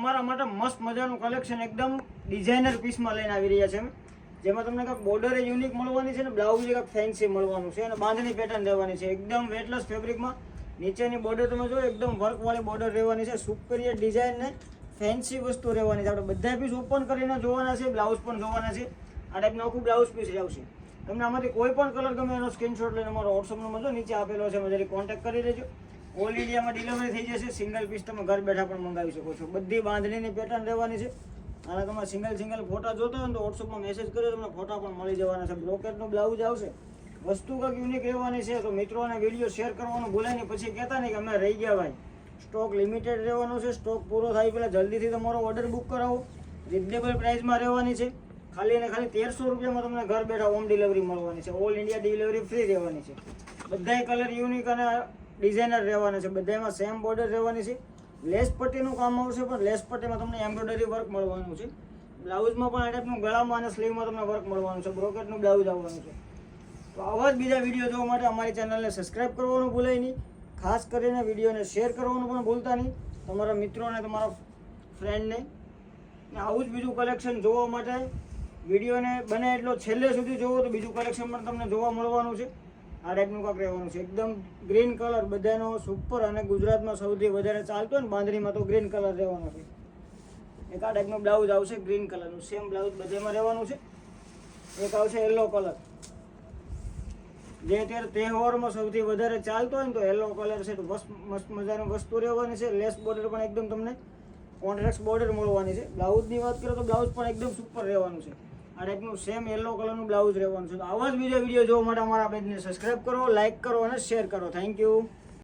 તમારા માટે મસ્ત મજાનું કલેક્શન એકદમ ડિઝાઇનર પીસમાં લઈને આવી રહ્યા છે અમે જેમાં તમને કંઈક બોર્ડર યુનિક મળવાની છે ને બ્લાઉઝ કંઈક ફેન્સી મળવાનું છે અને બાંધણી પેટર્ન રહેવાની છે. એકદમ વેટલેસ ફેબ્રિકમાં નીચેની બોર્ડર તમે જો એકદમ વર્કવાળી બોર્ડર રહેવાની છે. સુપરિયર ડિઝાઇન ને ફેન્સી વસ્તુ રહેવાની છે. આપણે બધા પીસ ઓપન કરીને જોવાના છે બ્લાઉઝ પણ જોવાના છે. આ ટાઈપનું આખું બ્લાઉઝ પીસ આવશે. તમને આમાંથી કોઈ પણ કલર ગમે એનો સ્ક્રીનશોટ લઈને અમારો વોટ્સઅપ નંબર જો નીચે આપેલો છે જરી કોન્ટેક્ટ કરી લેજો. ઓલ ઇન્ડિયામાં ડિલિવરી થઈ જશે. સિંગલ પીસ તમે ઘર બેઠા પણ મંગાવી શકો છો. બધી બાંધણીની પેટર્ન રહેવાની છે. અને તમારે સિંગલ સિંગલ ફોટા જોતા હોય તો વોટ્સઅપમાં મેસેજ કર્યો તમને ફોટા પણ મળી જવાના છે. બ્રોકેટનું બ્લાઉઝ આવશે. વસ્તુ કંઈક યુનિક રહેવાની છે તો મિત્રોને વીડિયો શેર કરવાનું ભૂલે નહીં. પછી કહેતા નહીં કે અમે રહી ગયા ભાઈ. સ્ટોક લિમિટેડ રહેવાનો છે. સ્ટોક પૂરો થાય પહેલાં જલ્દીથી તમારો ઓર્ડર બુક કરાવો. રિઝનેબલ પ્રાઇસમાં રહેવાની છે. ખાલી અને ખાલી તેરસો રૂપિયામાં તમને ઘર બેઠા હોમ ડિલિવરી મળવાની છે. ઓલ ઇન્ડિયા ડિલિવરી ફ્રી રહેવાની છે. બધાય કલર યુનિક અને ડિઝાઇનર રહેવાના છે. બધામાં સેમ બોર્ડર રહેવાની છે. લેસ પટ્ટીનું કામ આવશે પણ લેસ પટ્ટીમાં તમને એમ્બ્રોઇડરી વર્ક મળવાનું છે. બ્લાઉઝમાં પણ આ ટાઈપનું ગળામાં અને સ્લીવમાં તમને વર્ક મળવાનું છે. બ્રોકેટનું બ્લાઉઝ આવવાનું છે. તો આવા જ બીજા વીડિયો જોવા માટે અમારી ચેનલને સબસ્ક્રાઈબ કરવાનું ભૂલાય નહીં. ખાસ કરીને વિડીયોને શેર કરવાનું પણ ભૂલતા નહીં. તમારા મિત્રોને, તમારા ફ્રેન્ડને ને. આવું જ બીજું કલેક્શન જોવા માટે વિડીયોને બને એટલો છેલ્લે સુધી જોવો તો બીજું કલેક્શન પણ તમને જોવા મળવાનું છે. આ ટાઈપનું કાંક રહેવાનું છે. એકદમ ગ્રીન કલર બધાનો સુપર અને ગુજરાતમાં સૌથી વધારે ચાલતો હોય ને બાંધણીમાં તો ગ્રીન કલર રહેવાનો છે. એક આ ટાઈપનું બ્લાઉઝ આવશે ગ્રીન કલરનું સેમ બ્લાઉઝ બધામાં રહેવાનું છે. એક આવશે યલો કલર જે અત્યારે તહેવારમાં સૌથી વધારે ચાલતો હોય ને તો યલો કલર છે. તો મસ્ત મજાની વસ્તુ રહેવાની છે. લેસ બોર્ડર પણ એકદમ તમને કોન્ટ્રાક્ટ બોર્ડર મળવાની છે. બ્લાઉઝની વાત કરો તો બ્લાઉઝ પણ એકદમ સુપર રહેવાનું છે. આ ટાઈપનું સેમ યલો કલરનું બ્લાઉઝ રહેવાનું છે. તો આવા જ બીજા વીડિયો જોવા માટે અમારા પેજને સબસ્ક્રાઈબ કરો લાઇક કરો અને શેર કરો. Thank you